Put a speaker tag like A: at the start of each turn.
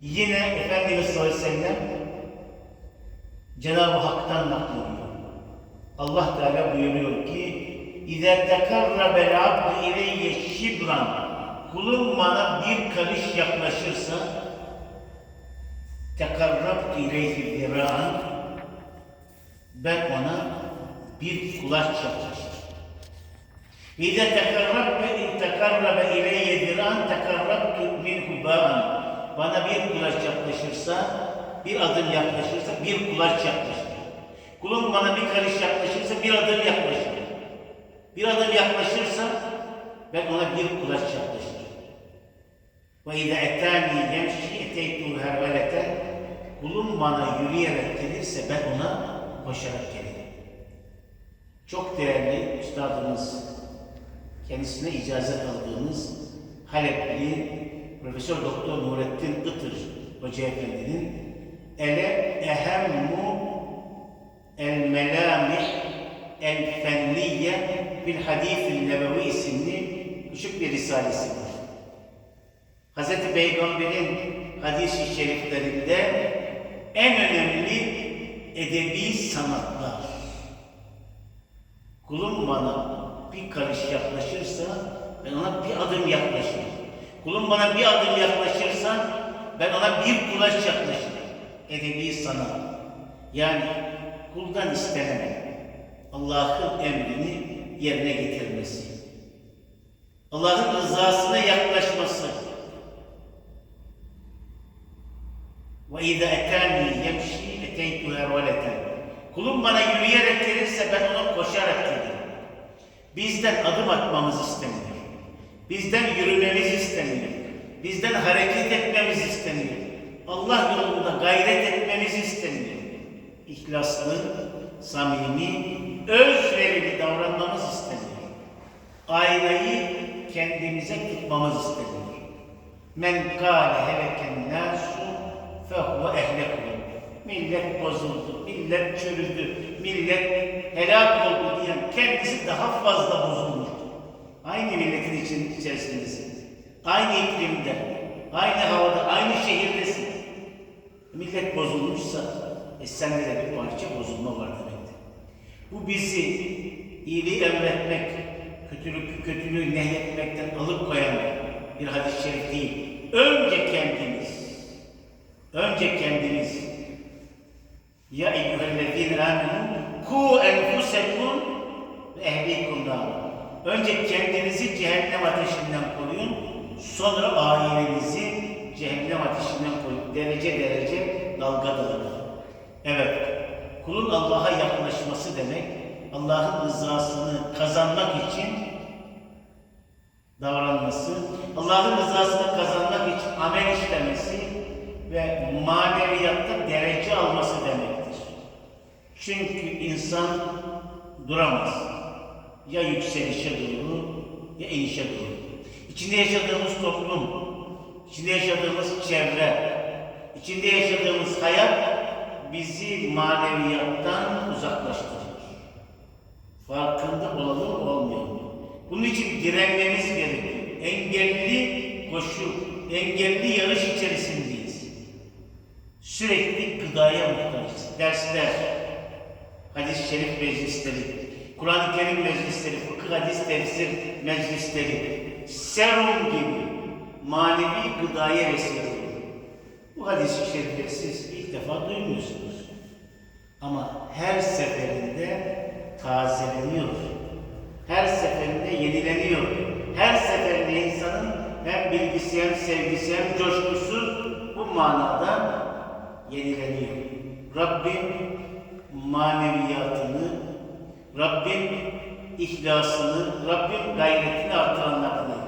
A: Yine Efendimiz sallallahu aleyhi ve sellem Cenab-ı Hak'tan naklediyor. Allah Teala buyuruyor ki İzâ tekarrabe rabbi ileyye şibran Kulum bana bir karış yaklaşırsa tekarrabtu ileyhi zira'an ben ona bir kulaç yaklaşırım. İzâ tekarrabe in tekarrabe ileyye zira'an tekarrabtu minhu ba'an bana bir kulaç yaklaşırsa, bir adım yaklaşırsa bir kulaç yaklaşır. Kulum bana bir karış yaklaşırsa bir adım yaklaşır. Bir adım yaklaşırsa ben ona bir kulaç yaklaşırım. Ve izâ etâni yemşi eteytuhu herveleten kulum bana yürüyerek gelirse ben ona koşarak gelirim. Çok değerli üstadımız, kendisine icazet aldığımız Halepli Profesör Doktor Nurettin Itır Hoca Efendi'nin ele ehemmu el melamih el fenniye bil hadis-i nebevi isimli küçük bir risalesi var. Hz. Peygamber'in hadis-i şeriflerinde en önemli edebi sanatlar. Kulum bana bir karış yaklaşırsa ben ona bir adım yaklaşırım. Kulum bana bir adım yaklaşırsa ben ona bir kulaç yaklaşırım. Edebi sanat. Yani kuldan istenen Allah'ın emrini yerine getirmesi. Allah'ın rızasına yaklaşması. Ve izâ etâni yemşi eteytu herveleten. Kulum bana yürüyerek gelirse ben ona koşarak gelirim. Bizden adım atmamız isteniyor. Bizden yürümemiz isteniyor. Bizden hareket etmemiz isteniyor. Allah yolunda gayret etmemiz isteniyor. İhlaslı, samimi, özverili davranmamız isteniyor. Aynayı kendimize tutmamız isteniyor. Men kâle heleken nâsu fehuve ehlekûn. Millet bozuldu, millet çürüdü, millet helak oldu diyen kendisi daha fazla bozulmuştu. Aynı milletin için içerisindesin. Aynı iklimde, aynı havada, aynı şehirdesin. Millet bozulmuşsa e sende de bir parça bozulma var demektir. Bu bizi iyiliği emretmek, kötülük, kötülüğü nehyetmekten alıkoyan bir hadis-i şerif değil. Önce kendimiz, önce kendimiz ya eyyühellezine amenu ku enfusekum Önce kendinizi cehennem ateşinden koruyun, sonra ailenizi cehennem ateşinden koruyun. Derece derece, dalga dalga. Evet, kulun Allah'a yaklaşması demek, Allah'ın rızasını kazanmak için davranması, Allah'ın rızasını kazanmak için amel işlemesi ve maneviyatta derece alması demektir. Çünkü insan duramaz. Ya yükselişe doğru ya inişe doğru. İçinde yaşadığımız toplum, içinde yaşadığımız çevre, içinde yaşadığımız hayat bizi maneviyattan uzaklaştırır. Farkında olalım olmayalım. Bunun için direnmemiz gerekiyor. Engelli koşu, engelli yarış içerisindeyiz. Sürekli gıdaya muhtacız. Dersler, hadis-i şerif meclisleri, Kur'an-ı Kerim meclisleri, fıkıh hadis tefsir meclisleri, serum gibi manevi gıdaya vesile oluyor. Bu hadis-i şerifleri siz ilk defa duymuyorsunuz. Ama her seferinde tazeleniyor. Her seferinde yenileniyor. Her seferinde insanın hem bilgisi hem sevgisi hem coşkusu bu manada yenileniyor. Rabbim maneviyatını, Rabbim ihlasını, Rabbim gayretini artıranlardan.